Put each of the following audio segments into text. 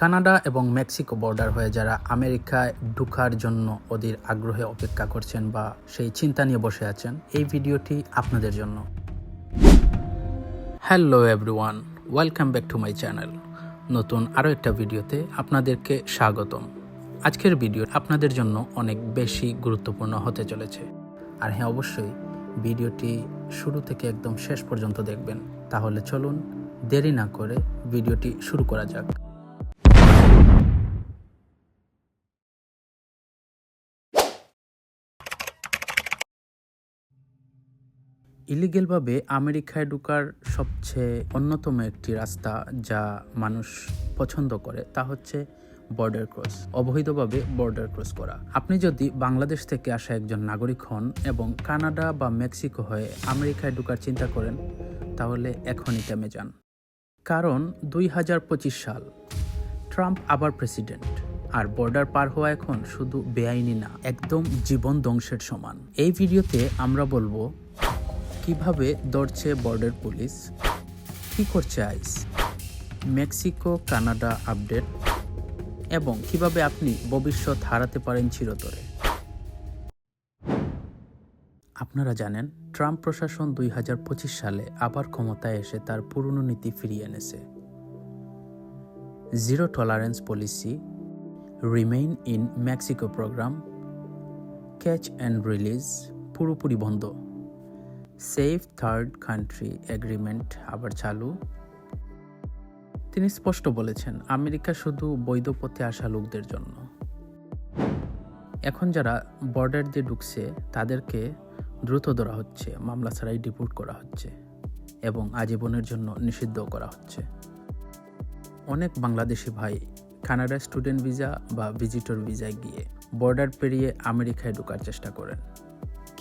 Canada এবং Mexico border হয়ে যারা আমেরিকায় ঢুকার জন্য ওদের আগ্রহে অপেক্ষা করছেন বা সেই চিন্তা নিয়ে বসে আছেন, এই ভিডিওটি আপনাদের জন্য। Hello everyone welcome back to my channel নতুন আরও একটা ভিডিওতে আপনাদেরকে স্বাগতম। আজকের ভিডিও আপনাদের জন্য অনেক বেশি গুরুত্বপূর্ণ হতে চলেছে। আর হ্যাঁ অবশ্যই ভিডিওটি শুরু থেকে একদম শেষ পর্যন্ত দেখবেন। তাহলে চলুন দেরি না করে ভিডিওটি শুরু করা যাক। ইলিগেলভাবে আমেরিকায় ঢুকার সবচেয়ে অন্যতম একটি রাস্তা যা মানুষ পছন্দ করে তা হচ্ছে বর্ডার ক্রস অবৈধভাবে বর্ডার ক্রস করা। আপনি যদি বাংলাদেশ থেকে আসা একজন নাগরিক হন এবং কানাডা বা মেক্সিকো হয়ে আমেরিকায় ঢুকার চিন্তা করেন, তাহলে এখনই থেমে যান। কারণ দুই হাজার পঁচিশ সাল, ট্রাম্প আবার প্রেসিডেন্ট। আর বর্ডার পার হওয়া এখন শুধু বেআইনি না, একদম জীবন ধ্বংসের সমান। এই ভিডিওতে আমরা বলব কীভাবে ধরছে বর্ডার পুলিশ? কি করছে আইস? Mexico, Canada update? এবং কীভাবে আপনি ভবিষ্যৎ হারাতে পারেন চিরতরে? আপনারা জানেন, ট্রাম্প প্রশাসন দুই হাজার পঁচিশ সালে আবার ক্ষমতায় এসে তার পুরনো নীতি ফিরিয়ে এনেছে। Zero tolerance policy remain in Mexico program catch and release পুরোপুরি বন্ধ। সেফ থার্ড কান্ট্রি এগ্রিমেন্ট আবার চালু। তিনি স্পষ্ট বলেছেন, আমেরিকা শুধু বৈধ পথে আসা লোকদের জন্য। এখন যারা বর্ডার দিয়ে ঢুকছে, তাদেরকে দ্রুত ধরা হচ্ছে, মামলা ছাড়াই ডিপোর্ট করা হচ্ছে এবং আজীবনের জন্য নিষিদ্ধ করা হচ্ছে। অনেক বাংলাদেশি ভাই কানাডা স্টুডেন্ট ভিসা বা ভিজিটর ভিসায় গিয়ে বর্ডার পেরিয়ে আমেরিকায় ঢোকার চেষ্টা করেন।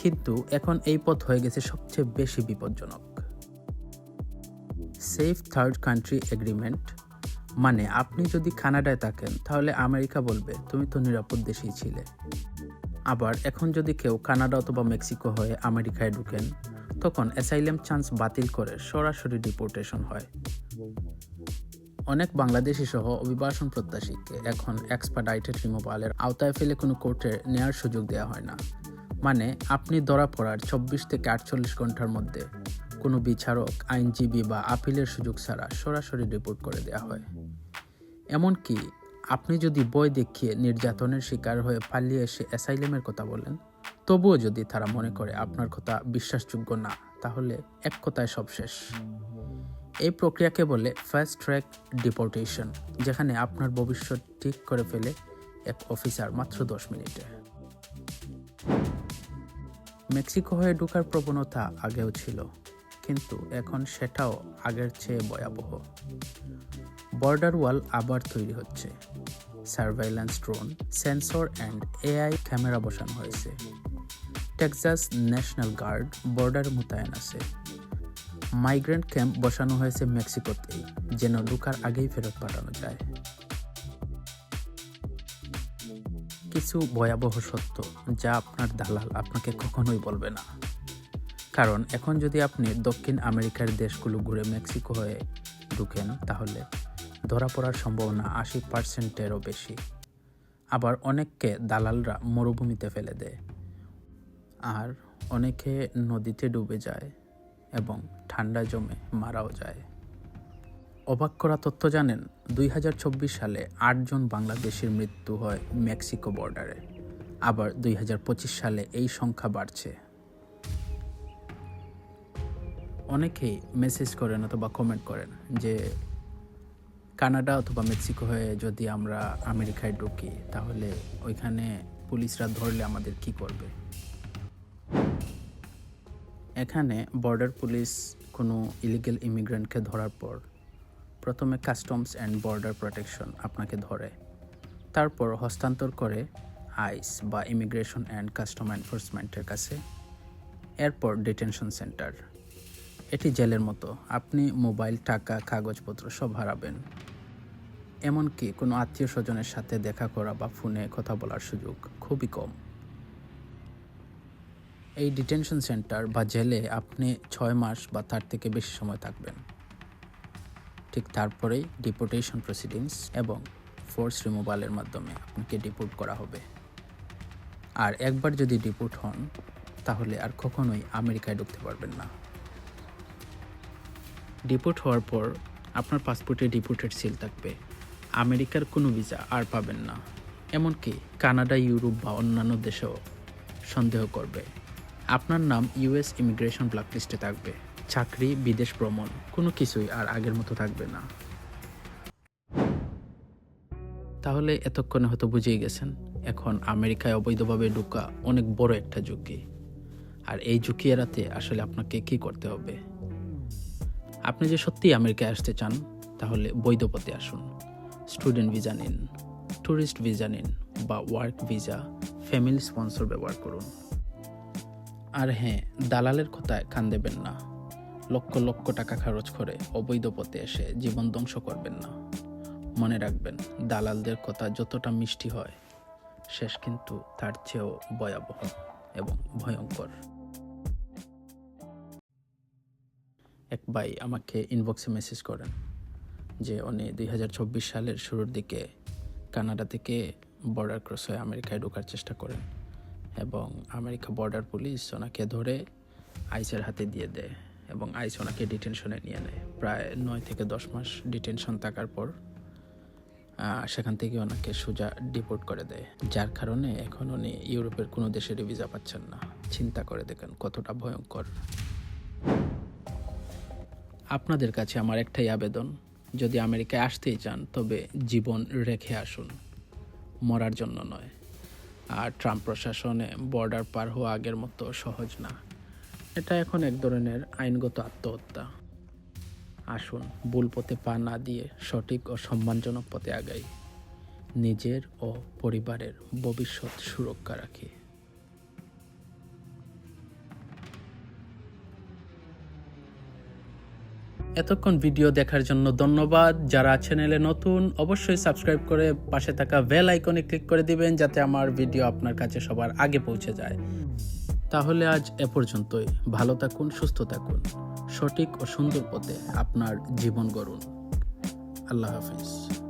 কিন্তু এখন এই পথ হয়ে গেছে সবচেয়ে বেশি বিপজ্জনক। সেফ থার্ড কান্ট্রি এগ্রিমেন্ট মানে আপনি যদি কানাডায় থাকেন, তাহলে আমেরিকা বলবে, তুমি তো নিরাপদ দেশেই ছিলে। আবার এখন যদি কেউ কানাডা অথবা মেক্সিকো হয়ে আমেরিকায় ঢুকেন, তখন অ্যাসাইলেম চান্স বাতিল করে সরাসরি ডিপোর্টেশন হয়। অনেক বাংলাদেশি সহ অভিবাসন প্রত্যাশীকে এখন এক্সপার্ডাইটেড রিমুভালের আওতায় ফেলে কোনো কোর্টে নেওয়ার সুযোগ দেওয়া হয় না। মানে আপনি ধরা পড়ার চব্বিশ থেকে আটচল্লিশ ঘণ্টার মধ্যে কোনো বিচারক, আইনজীবী বা আপিলের সুযোগ ছাড়া সরাসরি রিপোর্ট করে দেওয়া হয়। এমনকি আপনি যদি বই দেখিয়ে নির্যাতনের শিকার হয়ে পালিয়ে এসে অ্যাসাইলেমের কথা বলেন, তবুও যদি তারা মনে করে আপনার কথা বিশ্বাসযোগ্য না, তাহলে এক কথায় সব শেষ। এই প্রক্রিয়াকে বলে ফার্স্ট ট্র্যাক ডিপোর্টেশন যেখানে আপনার ভবিষ্যৎ ঠিক করে ফেলে এক অফিসার মাত্র দশ মিনিটে। মেক্সিকো হয়ে ঢোকার প্রবণতা আগেও ছিল, কিন্তু এখন সেটাও আগের চেয়ে ভয়াবহ। বর্ডার ওয়াল আবার তৈরি হচ্ছে। Surveillance drone, sensor and AI camera বসানো হয়েছে। টেক্সাস ন্যাশনাল গার্ড বর্ডার মোতায়েন আছে। মাইগ্রেন্ট ক্যাম্প বসানো হয়েছে মেক্সিকোতেই, যেন ঢোকার আগেই ফেরত পাঠানো যায়। কিছু ভয়াবহ সত্য যা আপনার দালাল আপনাকে কখনোই বলবে না। কারণ এখন যদি আপনি দক্ষিণ আমেরিকার দেশগুলো ঘুরে মেক্সিকো হয়ে ঢুকেন, তাহলে ধরা পড়ার সম্ভাবনা আশি পার্সেন্টেরও বেশি। আবার অনেককে দালালরা মরুভূমিতে ফেলে দেয়। আর অনেকে নদীতে ডুবে যায় এবং ঠান্ডা জমে মারাও যায়। অবাক করা তথ্য জানেন, দুই হাজার চব্বিশ সালে আটজন বাংলাদেশের মৃত্যু হয় মেক্সিকো বর্ডারে। আবার দুই হাজার পঁচিশ সালে এই সংখ্যা বাড়ছে। অনেকেই মেসেজ করেন অথবা কমেন্ট করেন যে, কানাডা অথবা মেক্সিকো হয়ে যদি আমরা আমেরিকায় ঢুকি, তাহলে ওইখানে পুলিশরা ধরলে আমাদের কি করবে? এখানে বর্ডার পুলিশ কোনো ইলিগেল ইমিগ্রেন্টকে ধরার পর প্রথমে কাস্টমস অ্যান্ড বর্ডার প্রোটেকশন আপনাকে ধরে। তারপর হস্তান্তর করে আইস বা ইমিগ্রেশন অ্যান্ড কাস্টম এনফোর্সমেন্টের কাছে। এরপর ডিটেনশন সেন্টার। এটি জেলের মতো। আপনি মোবাইল, টাকা, কাগজপত্র সব হারাবেন। এমনকি কোনো আত্মীয় স্বজনের সাথে দেখা করা বা ফোনে কথা বলার সুযোগ খুবই কম। এই ডিটেনশন সেন্টার বা জেলে আপনি ছয় মাস বা তার থেকে বেশি সময় থাকবেন। ঠিক তারপরেই ডিপোর্টেশন প্রসিডিংস এবং ফোর্স রিমুভালের মাধ্যমে আপনাকে ডিপোর্ট করা হবে। আর একবার যদি ডিপোর্ট হন, তাহলে আর কখনোই আমেরিকায় ঢুকতে পারবেন না। ডিপোর্ট হওয়ার পর আপনার পাসপোর্টে ডিপোর্টেড সিল থাকবে। আমেরিকার কোনো ভিসা আর পাবেন না। এমনকি কানাডা, ইউরোপ বা অন্যান্য দেশেও সন্দেহ করবে। আপনার নাম ইউএস ইমিগ্রেশন ব্ল্যাকলিস্টে থাকবে। চাকরি, বিদেশ ভ্রমণ, কোনো কিছুই আর আগের মতো থাকবে না। তাহলে এতক্ষণে হয়তো বুঝেই গেছেন, এখন আমেরিকায় অবৈধভাবে ঢোকা অনেক বড় একটা ঝুঁকি। আর এই ঝুঁকি এড়াতে আসলে আপনাকে কি করতে হবে? আপনি যে সত্যিই আমেরিকায় আসতে চান, তাহলে বৈধ পথে আসুন। স্টুডেন্ট ভিসা নিন ট্যুরিস্ট ভিসা নিন বা ওয়ার্ক ভিসা, ফ্যামিলি স্পন্সর ব্যবহার করুন। আর হ্যাঁ দালালের কথায় কান দেবেন না। লক্ষ লক্ষ টাকা খরচ করে অবৈধ পথে এসে জীবন ধ্বংস করবেন না। মনে রাখবেন, দালালদের কথা যতটা মিষ্টি হয়, শেষ কিন্তু তার চেয়েও ভয়াবহ এবং ভয়ঙ্কর। এক ভাই আমাকে ইনবক্সে মেসেজ করেন যে, উনি দুই সালের শুরুর দিকে কানাডা থেকে বর্ডার ক্রস হয়ে আমেরিকায় ঢোকার চেষ্টা করেন এবং আমেরিকা বর্ডার পুলিশ ওনাকে ধরে আইসের হাতে দিয়ে দেয়। এবং আইস ওনাকে ডিটেনশনে নিয়ে নেয়। প্রায় নয় থেকে দশ মাস ডিটেনশন থাকার পর সেখান থেকে ওনাকে সোজা ডিপোর্ট করে দেয়। যার কারণে এখন উনি ইউরোপের কোনো দেশেরই ভিসা পাচ্ছেন না। চিন্তা করে দেখেন কতটা ভয়ঙ্কর। আপনাদের কাছে আমার একটাই আবেদন, যদি আমেরিকায় আসতেই চান, তবে জীবন রেখে আসুন। মরার জন্য নয়। আর ট্রাম্প প্রশাসনে বর্ডার পার হওয়া আগের মতো সহজ না। এটা এখন এক ধরনের আইনগত আত্মহত্যা। আসুন, ভুল পথে পা না দিয়ে সঠিক ও সম্মানজনক পথে আগাই। নিজের ও পরিবারের ভবিষ্যৎ সুরক্ষা রাখি। এতক্ষণ ভিডিও দেখার জন্য ধন্যবাদ। যারা চ্যানেলে নতুন, অবশ্যই সাবস্ক্রাইব করে পাশে থাকা বেল আইকনে ক্লিক করে দিবেন, যাতে আমার ভিডিও আপনার কাছে সবার আগে পৌঁছে যায়। তাহলে আজ এ পর্যন্তই। ভালো থাকুন, সুস্থ থাকুন। সঠিক ও সুন্দর পথে আপনার জীবন গড়ুন। আল্লাহ হাফিজ।